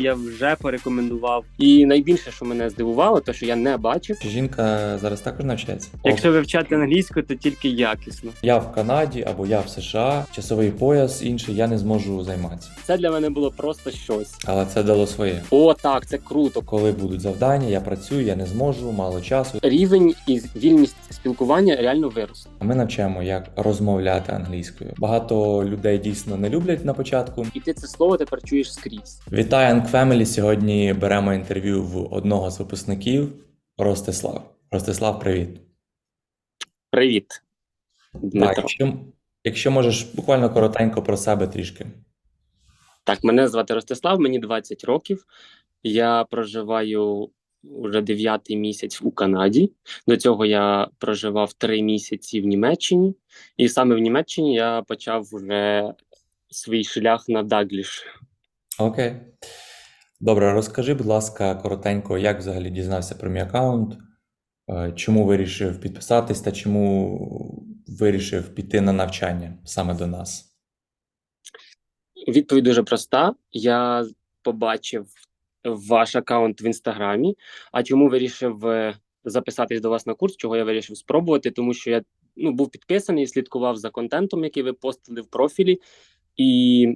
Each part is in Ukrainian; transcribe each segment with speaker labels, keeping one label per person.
Speaker 1: Я вже порекомендував. І найбільше, що мене здивувало, то що я не бачив.
Speaker 2: Жінка зараз також навчається.
Speaker 1: Якщо вивчати англійську, то тільки якісно.
Speaker 2: я в Канаді або я в США, часовий пояс інший, я не зможу займатися.
Speaker 1: Це для мене було просто щось.
Speaker 2: Але це дало своє.
Speaker 1: О, так, це круто.
Speaker 2: Коли будуть завдання, я працюю, я не зможу, мало часу.
Speaker 1: Рівень і вільність спілкування реально виросла.
Speaker 2: Ми навчаємо, як розмовляти англійською. Багато людей дійсно не люблять на початку.
Speaker 1: І ти це слово тепер чуєш скрізь.
Speaker 2: Вітаю Young Family! Сьогодні беремо інтерв'ю в одного з випускників Ростислав. Ростислав, привіт.
Speaker 1: Привіт,
Speaker 2: Так, якщо, якщо можеш буквально коротенько про себе трішки.
Speaker 1: Так, мене звати Ростислав, мені 20 років. Я проживаю вже дев'ятий місяць у Канаді. До цього я проживав три місяці в Німеччині, і саме в Німеччині я почав вже свій шлях на Дагліш.
Speaker 2: Окей. Добре, розкажи, будь ласка, коротенько, як взагалі дізнався про мій аккаунт, е, чому вирішив підписатись та чому вирішив піти на навчання саме до нас?
Speaker 1: Відповідь дуже проста. Я побачив ваш аккаунт в інстаграмі. А чому вирішив е, записатись до вас на курс? Чого я вирішив спробувати? Тому що я ну, був підписаний, слідкував за контентом, який ви постили в профілі, і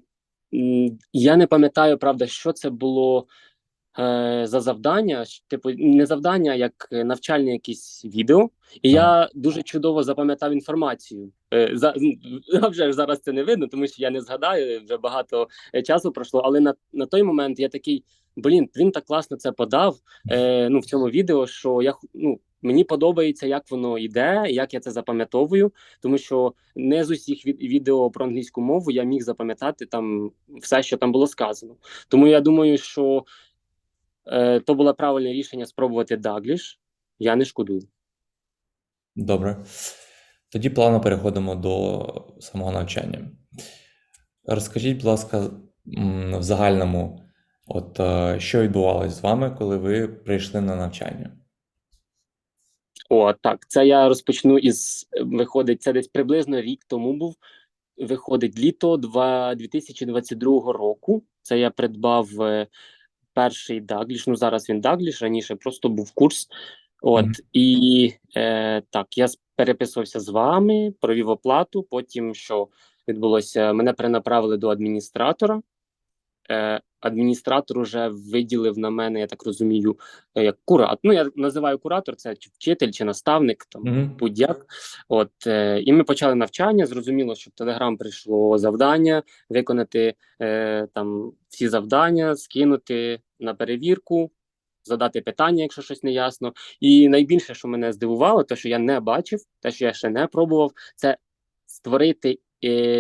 Speaker 1: я не пам'ятаю, правда, що це було. е, За завдання, типу, не завдання, а як навчальне якісь відео, і я дуже чудово запам'ятав інформацію. Е, За вже ж зараз це не видно, тому що я не згадаю вже багато е, часу пройшло. Але на, на той момент я такий: блін, він так класно це подав. Е, ну в цьому відео, що я ну. Мені подобається, як воно йде, як я це запам'ятовую, тому що не з усіх від- відео про англійську мову я міг запам'ятати там все, що там було сказано. Тому я думаю, що е, то було правильне рішення спробувати Дагліш. Я не шкодую.
Speaker 2: Добре. Тоді плавно переходимо до самого навчання. Розкажіть, будь ласка, в загальному, от е, що відбувалось з вами, коли ви прийшли на навчання?
Speaker 1: О, так. Це я розпочну із виходить. Це десь приблизно рік тому був. Виходить літо два- 2022 року. Це я придбав е, перший Дагліш. Ну зараз він Дагліш, раніше просто був курс. От
Speaker 2: Мгм.
Speaker 1: і е, так, я переписувався з вами, провів оплату. Потім що відбулося? Мене перенаправили до адміністратора. Е, адміністратор вже виділив на мене, я так розумію, е, як куратор. Ну, я називаю куратор, це чи вчитель чи наставник, там
Speaker 2: Мгм.
Speaker 1: будь-як. От е, і ми почали навчання. Зрозуміло, що в Телеграм прийшло завдання виконати е, там всі завдання, скинути на перевірку, задати питання, якщо щось не ясно. І найбільше, що мене здивувало, те, що я не бачив, те, що я ще не пробував, це створити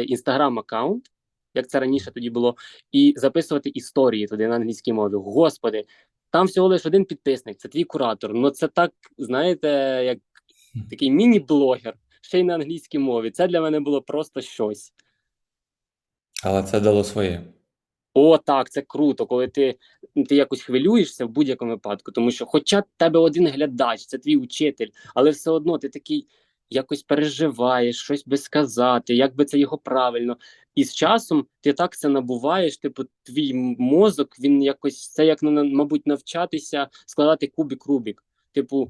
Speaker 1: інстаграм аккаунт. Як це раніше тоді було, і записувати історії туди на англійській мові. Господи, там всього лише один підписник, це твій куратор. Ну це так, знаєте, як такий міні-блогер, ще й на англійській мові. Це для мене було просто щось.
Speaker 2: Але це дало своє.
Speaker 1: О, так, це круто, коли ти, ти якось хвилюєшся в будь-якому випадку, тому що, хоча в тебе один глядач, це твій учитель, але все одно ти такий якось переживаєш, щось би сказати, як би це його правильно. І з часом ти так це набуваєш, типу, твій мозок, він якось це як на- мабуть, навчатися складати кубик-рубік. Типу,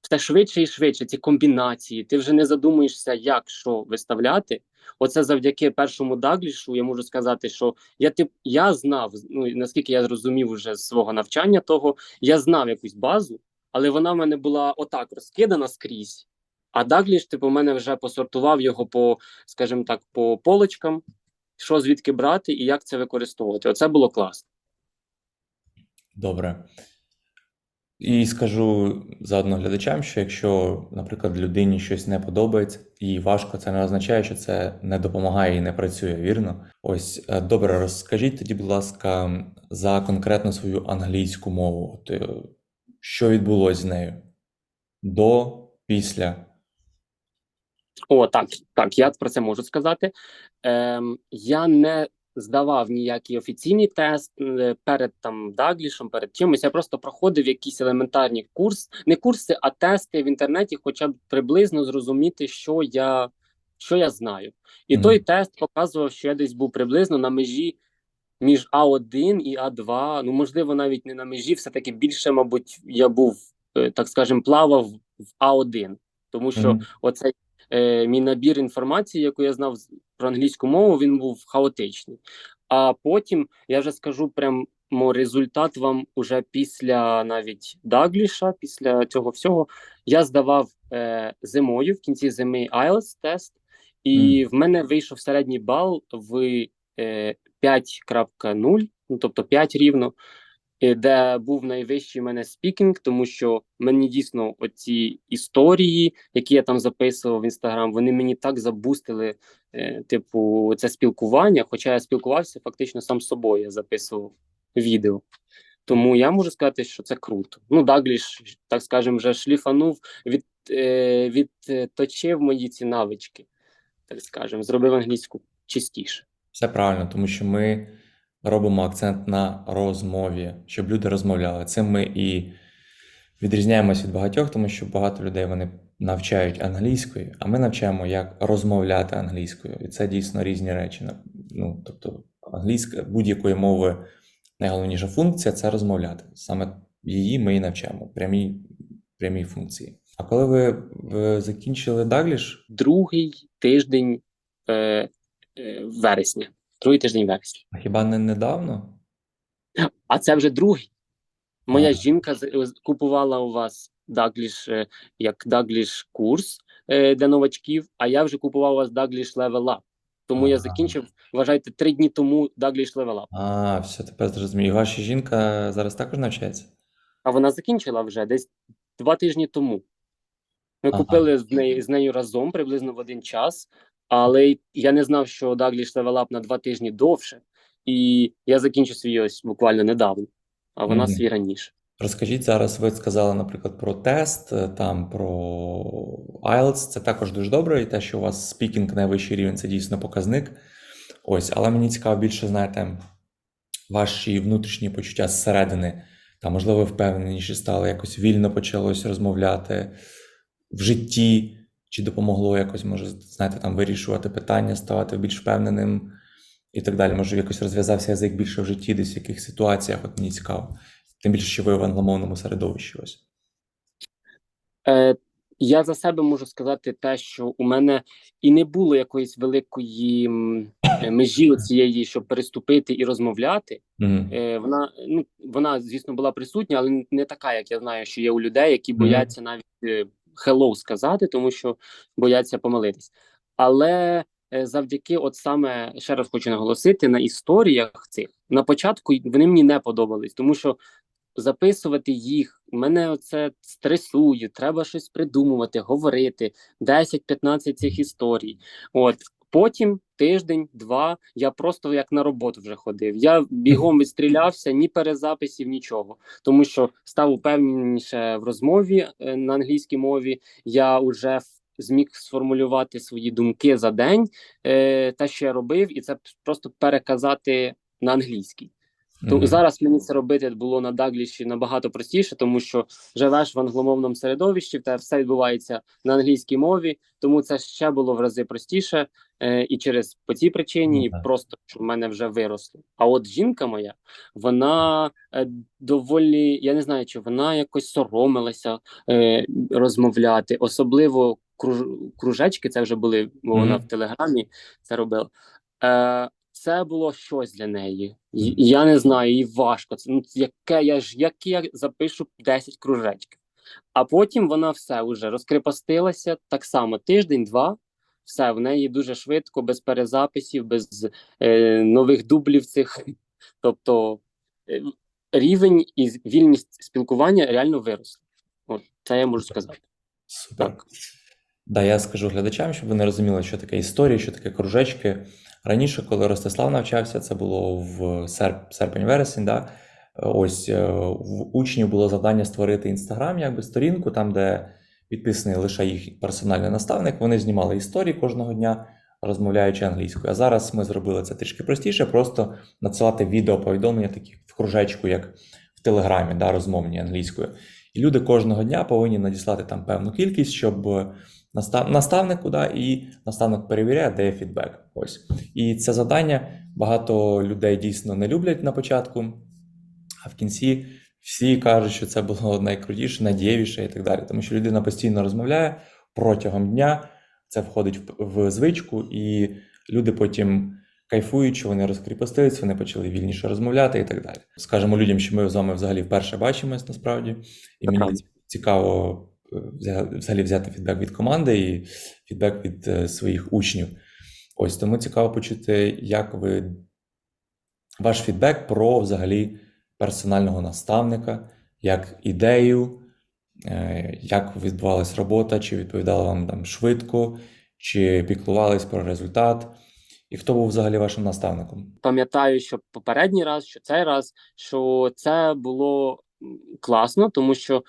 Speaker 1: все швидше і швидше, ці комбінації. Ти вже не задумуєшся, як що виставляти. Оце завдяки першому Даглішу. Я можу сказати, що я тип, я знав, ну наскільки я зрозумів уже з свого навчання, того я знав якусь базу, але вона в мене була отак розкидана скрізь. А Дагліш, типу, мене вже посортував його по, скажімо так, по полочкам, що звідки брати і як це використовувати. Оце було класно.
Speaker 2: Добре. І скажу заодно глядачам, що якщо, наприклад, людині щось не подобається і важко, це не означає, що це не допомагає і не працює, вірно? Ось е, добре, розкажіть тоді, будь ласка, за конкретно свою англійську мову. Е, що відбулося з нею? До, після.
Speaker 1: О, так, так, я про це можу сказати. Ем, я не здавав ніякий офіційний тест е, перед там Даглішем, перед чимось. Я просто проходив якісь елементарні курс, не курси, а тести в інтернеті, хоча б приблизно зрозуміти, що я, що я знаю. І
Speaker 2: Мгм.
Speaker 1: той тест показував, що я десь був приблизно на межі між А1 і А2. Ну, можливо, навіть не на межі, все-таки більше, мабуть, я був, е, так скажем, плавав в А1. Тому що
Speaker 2: Мгм.
Speaker 1: оцей е, мій набір інформації, яку я знав про англійську мову, він був хаотичний. А потім я вже скажу прямо результат вам уже після навіть Дагліша, після цього всього. Я здавав е, зимою в кінці зими IELTS тест, і в мене вийшов середній бал в е, 5.0, ну тобто 5 рівно, де був найвищий мене спікінг, тому що мені дійсно оці історії, які я там записував в інстаграм, вони мені так забустили, е, типу, це спілкування. Хоча я спілкувався фактично сам з собою, я записував відео. Тому я можу сказати, що це круто. Ну, Дагліш, так скажемо, вже шліфанув, від, е, відточив мої ці навички, так скажемо, зробив англійську чистіше.
Speaker 2: Все правильно, тому що ми робимо акцент на розмові, щоб люди розмовляли. Цим ми і відрізняємось від багатьох, тому що багато людей вони навчають англійською, а ми навчаємо, як розмовляти англійською. І це дійсно різні речі. Ну, тобто, англійська будь-якої мови найголовніша функція це розмовляти. Саме її ми і навчаємо, прямі, прямі функції. А коли ви, ви закінчили Дагліш,
Speaker 1: Другий тиждень е, е, вересня. Другий тиждень вересня.
Speaker 2: а хіба не недавно?
Speaker 1: А це вже другий. Моя
Speaker 2: Ага.
Speaker 1: жінка з- купувала у вас Дагліш е, як Дагліш курс е, для новачків, а я вже купував у вас Дагліш Level Up. Тому я закінчив, вважайте, три дні тому Дагліш Level Up.
Speaker 2: А, все, тепер зрозумію. І Ваша жінка зараз також навчається?
Speaker 1: А вона закінчила вже десь два тижні тому. Ми
Speaker 2: Ага.
Speaker 1: купили з нею, з нею разом приблизно в один час, але я не знав, що Дагліш Up на два тижні довше. І я закінчив свій ось буквально недавно, а вона
Speaker 2: Мгм.
Speaker 1: свій раніше.
Speaker 2: Розкажіть зараз, ви сказали, наприклад, про тест, е, там про IELTS, це також дуже добре, і те, що у вас спікінг найвищий рівень, це дійсно показник. Ось, але мені цікаво більше, знаєте, ваші внутрішні почуття зсередини. Там, можливо, ви впевненіші стали, якось вільно почалось розмовляти в житті, чи допомогло якось, може, знаєте, там вирішувати питання, ставати більш впевненим і так далі. Може, якось розв'язався язик більше в житті, десь в яких ситуаціях, от мені цікаво. Тим більше, що ви в англомовному середовищі ось.
Speaker 1: Е, я за себе можу сказати те, що у мене і не було якоїсь великої е, межі цієї, щоб переступити і розмовляти. Е, вона, ну, вона, звісно, була присутня, але не така, як я знаю, що є у людей, які бояться навіть hello сказати, тому що бояться помилитись. Але е, завдяки, от саме ще раз хочу наголосити, на історіях цих на початку вони мені не подобались, тому що записувати їх мене це стресує. Треба щось придумувати, говорити 10-15 цих історій. От потім тиждень, два. Я просто як на роботу вже ходив. Я бігом відстрілявся, ні перезаписів, нічого. Тому що став упевненіше в розмові е, на англійській мові. Я вже зміг сформулювати свої думки за день, те, що я робив, і це просто переказати на англійській. То
Speaker 2: Мгм.
Speaker 1: зараз мені це робити було на Дагліші набагато простіше, тому що живеш в англомовному середовищі, в тебе все відбувається на англійській мові, тому це ще було в рази простіше, е, і через по цій причині,
Speaker 2: Ну,
Speaker 1: і просто що в мене вже виросло. А от жінка моя, вона е, доволі, я не знаю, чи вона якось соромилася е, розмовляти, особливо круж, кружечки, це вже були, бо вона
Speaker 2: Мгм.
Speaker 1: в телеграмі це робила. Е, це було щось для неї. Я не знаю, їй важко. Це ну яке я ж як я запишу 10 кружечків. А потім вона все вже розкрепостилася так само тиждень-два. Все в неї дуже швидко, без перезаписів, без е, нових дублів цих. Тобто е, рівень і вільність спілкування реально виросли. От це я можу сказати.
Speaker 2: Супер.
Speaker 1: Так.
Speaker 2: Да, я скажу глядачам, щоб вони розуміли, що таке історія, що таке кружечки. Раніше, коли Ростислав навчався, це було в серп, серпень-вересень. Да? Ось е, в учнів було завдання створити інстаграм, якби сторінку, там, де підписаний лише їх персональний наставник. Вони знімали історії кожного дня, розмовляючи англійською. А зараз ми зробили це трішки простіше, просто надсилати відеоповідомлення такі в кружечку, як в Телеграмі, да, розмовні англійською. І люди кожного дня повинні надіслати там певну кількість, щоб настав, наставнику, да, і наставник перевіряє, де фідбек. Ось. І це завдання багато людей дійсно не люблять на початку, а в кінці всі кажуть, що це було найкрутіше, найдієвіше і так далі. Тому що людина постійно розмовляє протягом дня, це входить в, звичку, і люди потім кайфують, що вони розкріпостились, вони почали вільніше розмовляти і так далі. Скажемо людям, що ми з вами взагалі вперше бачимось насправді, і
Speaker 1: Це
Speaker 2: мені цікаво взагалі взяти фідбек від команди і фідбек від е, своїх учнів. Ось тому цікаво почути, як ви ваш фідбек про взагалі персонального наставника, як ідею, е, як відбувалась робота, чи відповідала вам там швидко, чи піклувались про результат, і хто був взагалі вашим наставником?
Speaker 1: пам'ятаю, що попередній раз, що цей раз, що це було класно, тому що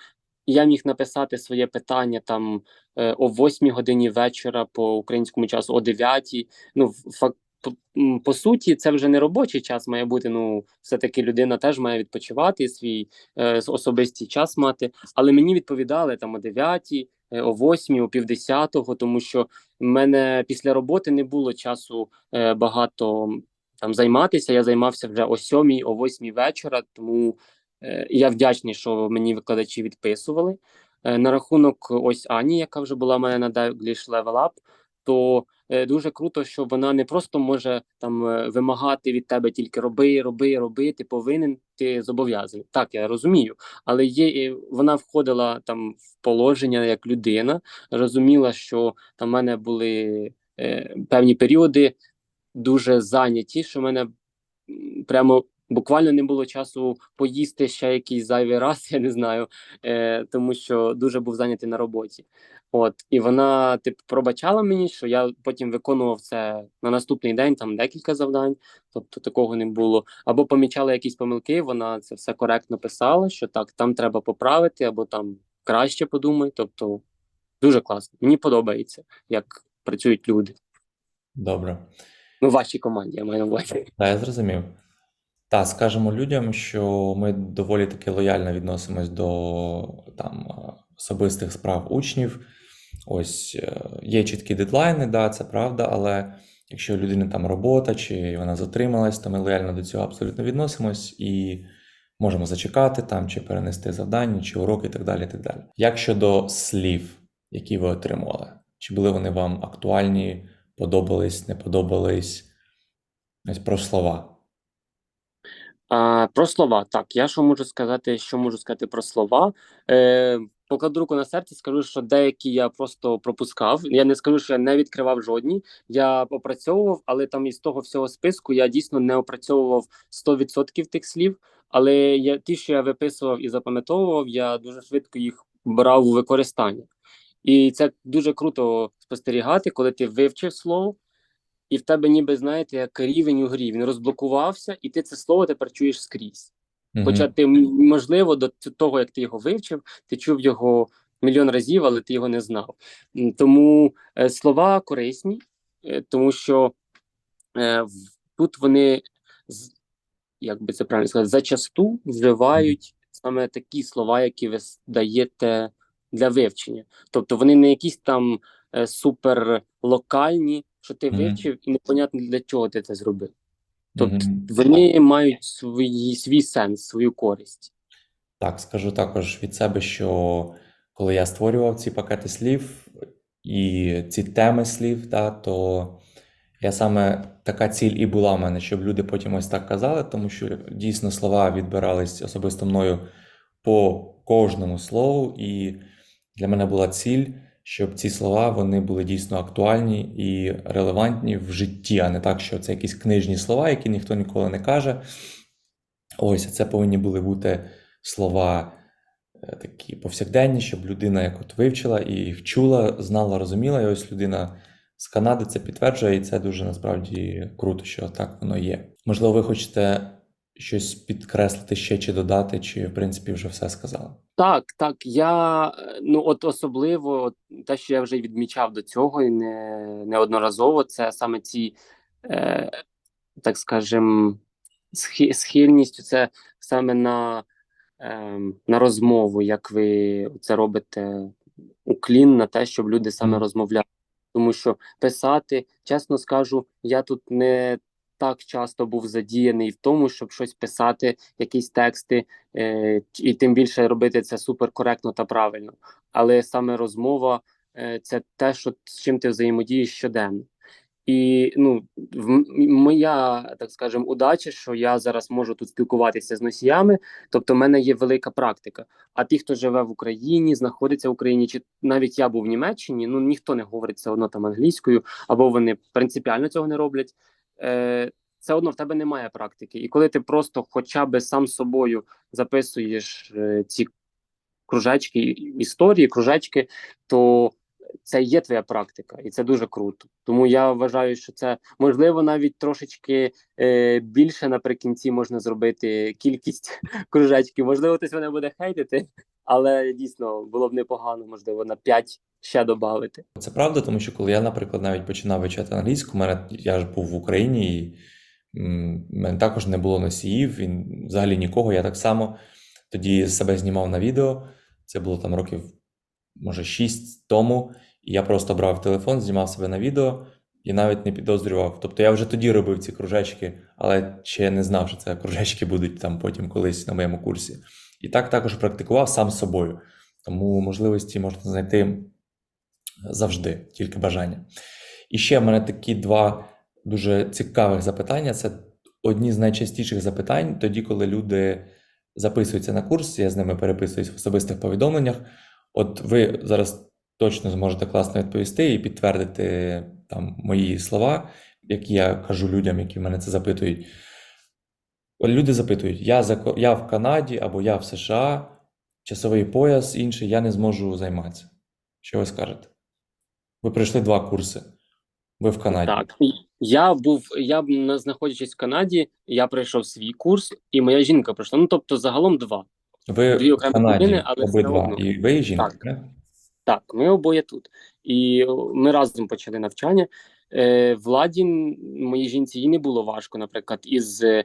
Speaker 1: я міг написати своє питання там е, о 8 годині вечора по українському часу, о 9. Ну, факт. По, суті, це вже не робочий час має бути. Ну, все-таки людина теж має відпочивати свій е, особистий час мати. Але мені відповідали там о 9, е, о 8, о півдесятого, тому що в мене після роботи не було часу е, багато там займатися. Я займався вже о сьомій, о восьмій вечора, тому я вдячний, що мені викладачі відписували. Е, на рахунок ось Ані, яка вже була в мене на English Level Up, то е, дуже круто, що вона не просто може там е, вимагати від тебе тільки роби, роби, роби, ти повинен, ти зобов'язаний. Так, я розумію, але є вона входила там в положення як людина, розуміла, що там в мене були е, певні періоди дуже зайняті, що в мене прямо буквально не було часу поїсти ще якийсь зайвий раз, я не знаю, е, тому що дуже був зайнятий на роботі. От, і вона типу пробачала мені, що я потім виконував це на наступний день, там декілька завдань, тобто такого не було. Або помічала якісь помилки, вона це все коректно писала, що так, там треба поправити, або там краще подумай. Тобто дуже класно. Мені подобається, як працюють люди.
Speaker 2: Добре.
Speaker 1: Ну, в вашій команді, я маю на увазі.
Speaker 2: Так, я зрозумів. Та, скажемо людям, що ми доволі таки лояльно відносимось до там особистих справ учнів. Ось е, є чіткі дедлайни, да, це правда, але якщо у людини там робота чи вона затрималась, то ми лояльно до цього абсолютно відносимось і можемо зачекати там, чи перенести завдання, чи уроки і так далі. так далі. Як щодо слів, які ви отримували? Чи були вони вам актуальні, подобались, не подобались? Ось про слова.
Speaker 1: А, про слова. Так, я що можу сказати, що можу сказати про слова. Е, покладу руку на серце, скажу, що деякі я просто пропускав. Я не скажу, що я не відкривав жодні. Я опрацьовував, але там із того всього списку я дійсно не опрацьовував 100% тих слів. Але я ті, що я виписував і запам'ятовував, я дуже швидко їх брав у використання. І це дуже круто спостерігати, коли ти вивчив слово, і в тебе ніби знаєте, як рівень у грі. Він розблокувався, і ти це слово тепер чуєш скрізь. Хоча ти можливо до того, як ти його вивчив, ти чув його мільйон разів, але ти його не знав. Тому е, слова корисні, е, тому що е, тут вони як би це правильно сказати, зачасту вживають саме такі слова, які ви даєте для вивчення. Тобто вони не якісь там супер локальні, що ти
Speaker 2: Мгм.
Speaker 1: вивчив, і непонятно для чого ти це зробив. Тобто
Speaker 2: Мгм.
Speaker 1: вони мають свої, свій сенс, свою користь.
Speaker 2: Так, скажу також від себе, що коли я створював ці пакети слів і ці теми слів, та, то я саме така ціль і була в мене, щоб люди потім ось так казали, тому що дійсно слова відбирались особисто мною по кожному слову, і для мене була ціль, щоб ці слова вони були дійсно актуальні і релевантні в житті, а не так, що це якісь книжні слова, які ніхто ніколи не каже. Ось, це повинні були бути слова е, такі повсякденні, щоб людина як от вивчила і їх чула, знала, розуміла. І ось людина з Канади це підтверджує, і це дуже насправді круто, що так воно є. Можливо, ви хочете щось підкреслити ще чи додати, чи в принципі вже все сказали.
Speaker 1: Так, так. Я е, ну от особливо от, те, що я вже відмічав до цього, і не неодноразово, це саме ці, е, так скажем, схи, схильність, це саме на, е, на розмову, як ви це робите уклін на те, щоб люди саме розмовляли. Тому що писати, чесно скажу, я тут не так часто був задіяний в тому, щоб щось писати, якісь тексти, е, і тим більше робити це суперкоректно та правильно. Але саме розмова е, це те, що з чим ти взаємодієш щоденно. І ну, в моя, так скажемо, удача, що я зараз можу тут спілкуватися з носіями, тобто в мене є велика практика. А ті, хто живе в Україні, знаходиться в Україні, чи навіть я був в Німеччині, ну ніхто не говорить все одно там англійською, або вони принципіально цього не роблять. Е, все одно в тебе немає практики. І коли ти просто хоча б сам собою записуєш е, ці кружечки історії, кружечки, то це є твоя практика, і це дуже круто. Тому я вважаю, що це можливо навіть трошечки е, більше наприкінці можна зробити кількість кружечків. Можливо, хтось мене буде хейтити, але дійсно було б непогано, можливо, на 5 ще додати.
Speaker 2: Це правда, тому що коли я, наприклад, навіть починав вивчати англійську, мене я ж був в Україні, і мене також не було носіїв, і взагалі нікого. Я так само тоді себе знімав на відео. Це було там років, може, 6 тому. І я просто брав телефон, знімав себе на відео і навіть не підозрював. Тобто я вже тоді робив ці кружечки, але ще не знав, що це кружечки будуть там потім колись на моєму курсі. І так також практикував сам з собою. Тому можливості можна знайти завжди, тільки бажання. І ще в мене такі два дуже цікавих запитання. Це одні з найчастіших запитань, тоді, коли люди записуються на курс, я з ними переписуюсь в особистих повідомленнях. От ви зараз точно зможете класно відповісти і підтвердити там мої слова, які я кажу людям, які мене це запитують. Люди запитують: я, за, я в Канаді або я в США, часовий пояс інший, я не зможу займатися. Що ви скажете? Ви пройшли два курси. Ви в Канаді.
Speaker 1: Так, я був, я знаходячись в Канаді, я пройшов свій курс, і моя жінка пройшла. Ну тобто, загалом два.
Speaker 2: Ви
Speaker 1: Дві
Speaker 2: в Канаді
Speaker 1: людини, але
Speaker 2: обидва. І ви і жінка,
Speaker 1: Так.
Speaker 2: не?
Speaker 1: Так, ми обоє тут. І ми разом почали навчання. Е, Владі, моїй жінці, їй не було важко, наприклад, із е,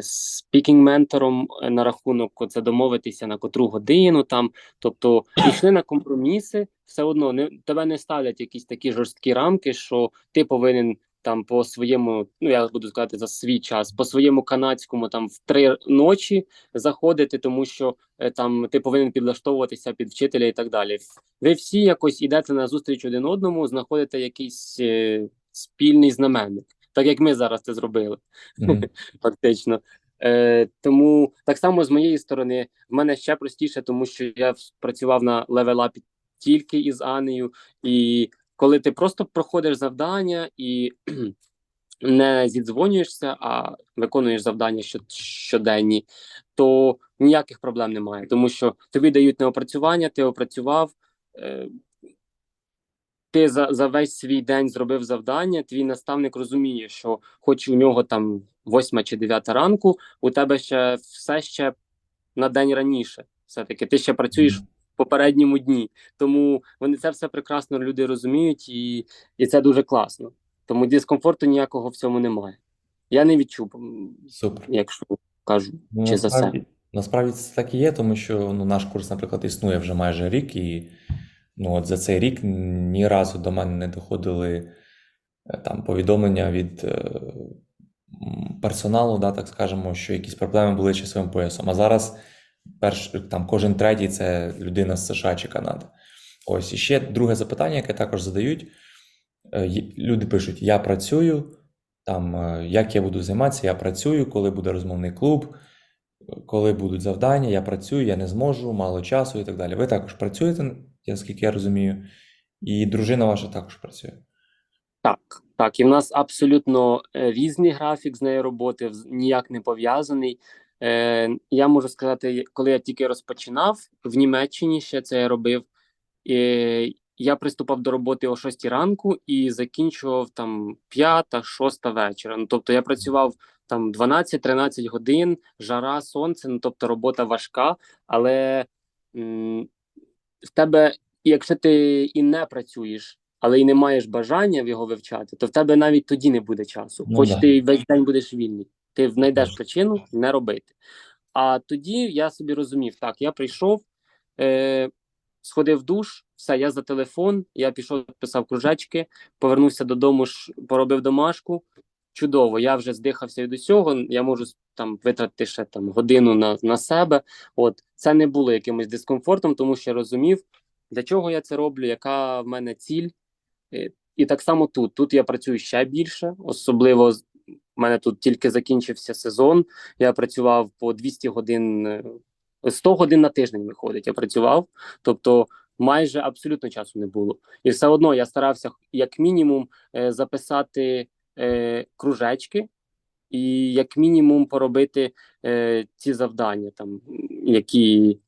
Speaker 1: спікінг-ментором е, на рахунок це домовитися на котру годину там. Тобто йшли на компроміси, все одно не тебе не ставлять якісь такі жорсткі рамки, що ти повинен там по своєму, ну я буду сказати за свій час, по своєму канадському там в три ночі заходити, тому що е, там ти повинен підлаштовуватися під вчителя і так далі. Ви всі якось йдете на зустріч один одному, знаходите якийсь е, спільний знаменник, так як ми зараз це зробили, фактично. Е, тому так само з моєї сторони, в мене ще простіше, тому що я працював на левелапі тільки із Анею, і коли ти просто проходиш завдання і не зідзвонюєшся, а виконуєш завдання щоденні, то ніяких проблем немає, тому що тобі дають на опрацювання, ти опрацював. Е, ти за, за весь свій день зробив завдання, твій наставник розуміє, що хоч у нього там восьма чи дев'ята ранку, у тебе ще все ще на день раніше. Все-таки ти ще працюєш попередньому дні. Тому вони це все прекрасно люди розуміють, і, і це дуже класно. Тому дискомфорту ніякого в цьому немає. Я не відчув,
Speaker 2: Супер.
Speaker 1: якщо кажу,
Speaker 2: Ну,
Speaker 1: чи за себе.
Speaker 2: насправді це так і є, тому що ну, наш курс, наприклад, існує вже майже рік, і ну, от за цей рік ні разу до мене не доходили е, там повідомлення від е, персоналу, да, так скажемо, що якісь проблеми були часовим поясом. А зараз перш, там, кожен третій це людина з США чи Канади. Ось і ще друге запитання, яке також задають. Е, Люди пишуть: Я працюю, там, е, як я буду займатися, я працюю, коли буде розмовний клуб, коли будуть завдання, я працюю, я не зможу, мало часу і так далі. Ви також працюєте, я скільки я розумію, і дружина ваша також працює.
Speaker 1: Так, так, і в нас абсолютно е, різний графік з нею роботи, ніяк не пов'язаний. Е, я можу сказати, коли я тільки розпочинав в Німеччині, ще це я робив. І я приступав до роботи о 6 ранку і закінчував там 5-6 вечора. Ну, тобто я працював там 12-13 годин, жара, сонце, ну тобто робота важка, але м, в тебе, якщо ти і не працюєш, але і не маєш бажання його вивчати, то в тебе навіть тоді не буде часу.
Speaker 2: Ну
Speaker 1: Хоч
Speaker 2: да.
Speaker 1: ти весь день будеш вільний, ти знайдеш причину не робити. А тоді я собі розумів, так, я прийшов, е, сходив в душ, все, я за телефон, я пішов, писав кружечки, повернувся додому, ж, поробив домашку. Чудово, я вже здихався від усього. Я можу там витратити ще там годину на, на себе. От це не було якимось дискомфортом, тому що я розумів, для чого я це роблю, яка в мене ціль. Е, І так само тут. Тут я працюю ще більше, особливо в мене тут тільки закінчився сезон. Я працював по 200 годин, е, 100 годин на тиждень виходить. Я працював, тобто майже абсолютно часу не було. І все одно я старався як мінімум е, записати е, кружечки, і як мінімум поробити е, ці завдання, там, які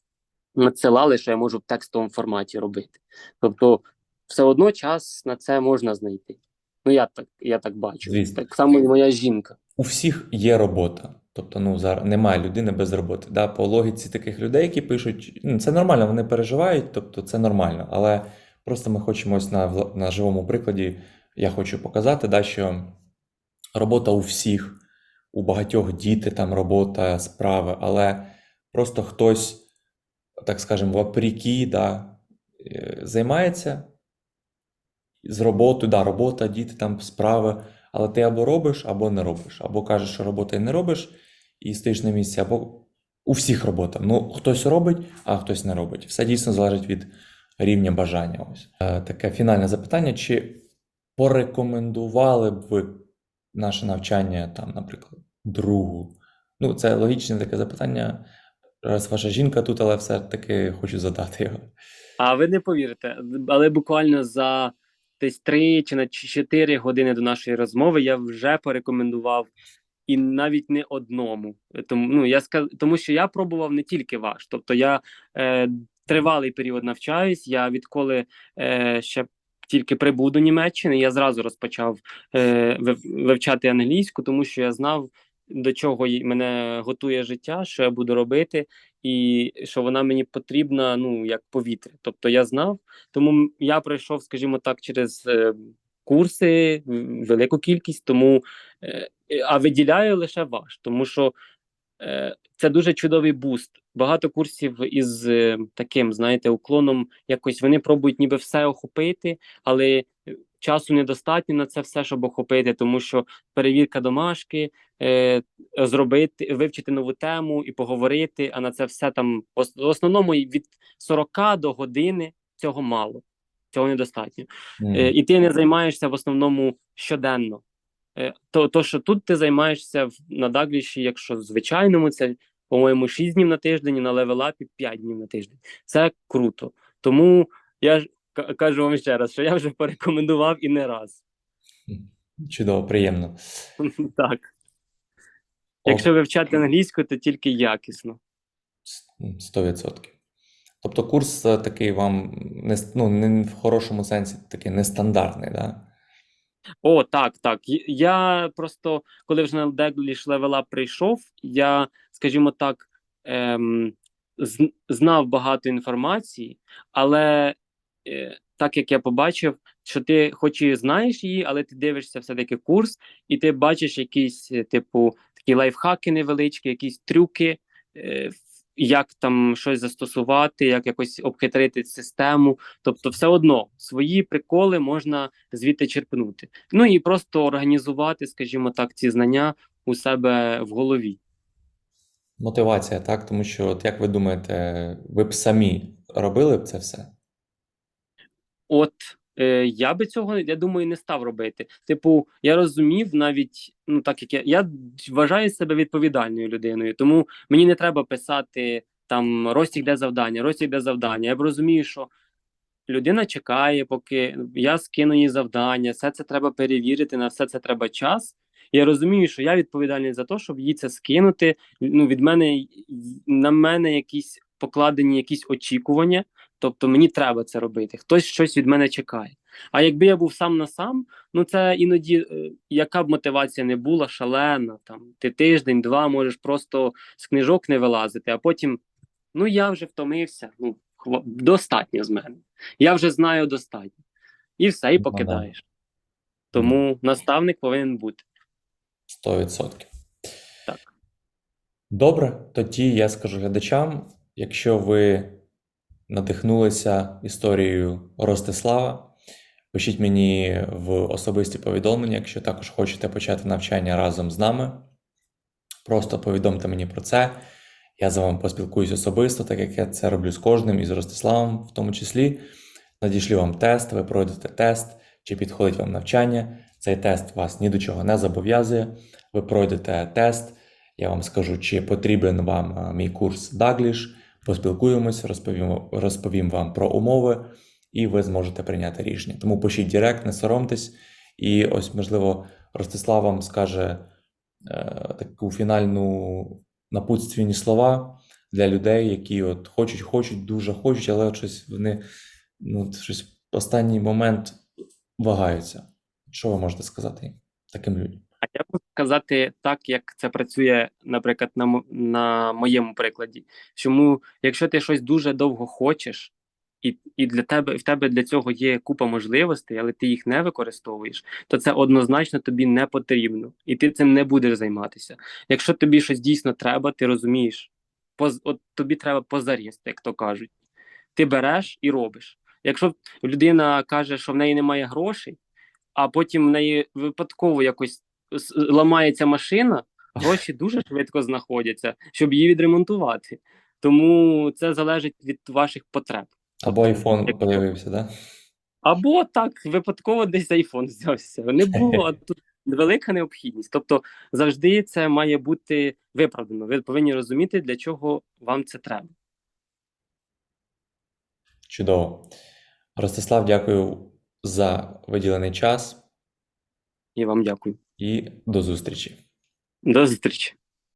Speaker 1: надсилали, що я можу в текстовому форматі робити. Тобто, все одно час на це можна знайти. Ну, я так, я так бачу.
Speaker 2: Звісно.
Speaker 1: Так само і моя жінка.
Speaker 2: У всіх є робота. Тобто, ну зараз немає людини без роботи. Да? По логіці таких людей, які пишуть, ну, це нормально, вони переживають, тобто це нормально. Але просто ми хочемо ось на, на живому прикладі, я хочу показати, да, що робота у всіх, у багатьох діти, там робота, справи, але просто хтось, так скажемо, вопреки, да, е, займається з роботою, да, робота, діти, там справи. Але ти або робиш, або не робиш. Або кажеш, що роботи не робиш, і стоїш на місці, або у всіх робота. Ну, хтось робить, а хтось не робить. Все дійсно залежить від рівня бажання. Ось. Е, таке фінальне запитання: чи порекомендували б ви наше навчання, там, наприклад, другу? Ну, це логічне таке запитання. Раз ваша жінка тут, але все-таки хочу задати його.
Speaker 1: А ви не повірите, але буквально за десь 3 чи на 4 години до нашої розмови я вже порекомендував і навіть не одному. Тому, ну, я сказ... тому що я пробував не тільки ваш. Тобто я е, тривалий період навчаюсь. Я відколи е, ще тільки прибув до Німеччини, я зразу розпочав е, вивчати англійську, тому що я знав, до чого мене готує життя, що я буду робити, і що вона мені потрібна ну як повітря. Тобто я знав, тому я пройшов, скажімо так, через е, курси велику кількість, тому е, а виділяю лише ваш, тому що е, це дуже чудовий буст. Багато курсів із е, таким, знаєте, уклоном якось вони пробують ніби все охопити, але е, часу недостатньо на це все, щоб охопити, тому що перевірка домашки, е, зробити, вивчити нову тему і поговорити. А на це все там в основному від 40 до години цього мало, цього недостатньо. Е, і ти не займаєшся в основному щоденно. Е, то, то, що тут ти займаєшся в- на Дагліші, якщо в звичайному, це, по-моєму, 6 днів на тиждень, і на левелапі 5 днів на тиждень. Це круто. Тому я кажу вам ще раз, що я вже порекомендував і не раз.
Speaker 2: Чудово, приємно.
Speaker 1: Так.
Speaker 2: О,
Speaker 1: Якщо вивчати англійську, то тільки якісно.
Speaker 2: М, 100%. Тобто курс е, такий вам не, ну, не в хорошому сенсі такий нестандартний, да?
Speaker 1: О, так, так. Я просто, коли вже на Deglish Up прийшов, я, скажімо так, ем, знав багато інформації, але так як я побачив, що ти хоч і знаєш її, але ти дивишся все-таки курс, і ти бачиш якісь, е, типу, такі лайфхаки невеличкі, якісь трюки, е, як там щось застосувати, як якось обхитрити систему. Тобто, все одно свої приколи можна звідти черпнути. Ну і просто організувати, скажімо так, ці знання у себе в голові.
Speaker 2: Мотивація, так? Тому що, от як ви думаєте, ви б самі робили б це все?
Speaker 1: От е, я би цього, я думаю, не став робити. Типу, я розумів навіть, ну так як я, я вважаю себе відповідальною людиною, тому мені не треба писати там Ростік де завдання, Ростік де завдання. Я б розумію, що людина чекає, поки я скину їй завдання, все це треба перевірити, на все це треба час. Я розумію, що я відповідальний за те, щоб їй це скинути. Ну, від мене на мене якісь покладені якісь очікування. Тобто мені треба це робити. Хтось щось від мене чекає. А якби я був сам на сам, ну це іноді, е, яка б мотивація не була, шалена. Там ти тиждень-два можеш просто з книжок не вилазити, а потім ну я вже втомився. Ну достатньо з мене. Я вже знаю достатньо. І все, і
Speaker 2: Ну,
Speaker 1: покидаєш. Тому наставник повинен бути.
Speaker 2: 100%.
Speaker 1: Так.
Speaker 2: Добре, тоді я скажу глядачам, якщо ви надихнулися історією Ростислава, пишіть мені в особисті повідомлення, якщо також хочете почати навчання разом з нами. Просто повідомте мені про це. Я з вами поспілкуюсь особисто, так як я це роблю з кожним і з Ростиславом, в тому числі. Надішлю вам тест, ви пройдете тест, чи підходить вам навчання. Цей тест вас ні до чого не зобов'язує. Ви пройдете тест, я вам скажу, чи потрібен вам мій курс Daglish. Поспілкуємось, розповім, розповім вам про умови, і ви зможете прийняти рішення. Тому пишіть Директ, не соромтесь. І ось, можливо, Ростислав вам скаже е, таку фінальну напутственні слова для людей, які от хочуть, хочуть, дуже хочуть, але щось вони ну, щось в останній момент вагаються. Що ви можете сказати їм, таким людям?
Speaker 1: Я можу сказати так, як це працює, наприклад, на, на моєму прикладі. Чому, якщо ти щось дуже довго хочеш, і, і для тебе в тебе для цього є купа можливостей, але ти їх не використовуєш, то це однозначно тобі не потрібно, і ти цим не будеш займатися. Якщо тобі щось дійсно треба, ти розумієш, поз, от тобі треба позарізти, як то кажуть. Ти береш і робиш. Якщо людина каже, що в неї немає грошей, а потім в неї випадково якось ламається машина, гроші дуже швидко знаходяться, щоб її відремонтувати. Тому це залежить від ваших потреб.
Speaker 2: Або айфон
Speaker 1: Як-
Speaker 2: появився, да?
Speaker 1: Або так, випадково десь айфон взявся. Не було а тут велика необхідність. Тобто завжди це має бути виправдано. Ви повинні розуміти, для чого вам це треба.
Speaker 2: Чудово. Ростислав, дякую за виділений час
Speaker 1: І вам дякую.
Speaker 2: І до зустрічі.
Speaker 1: До зустрічі.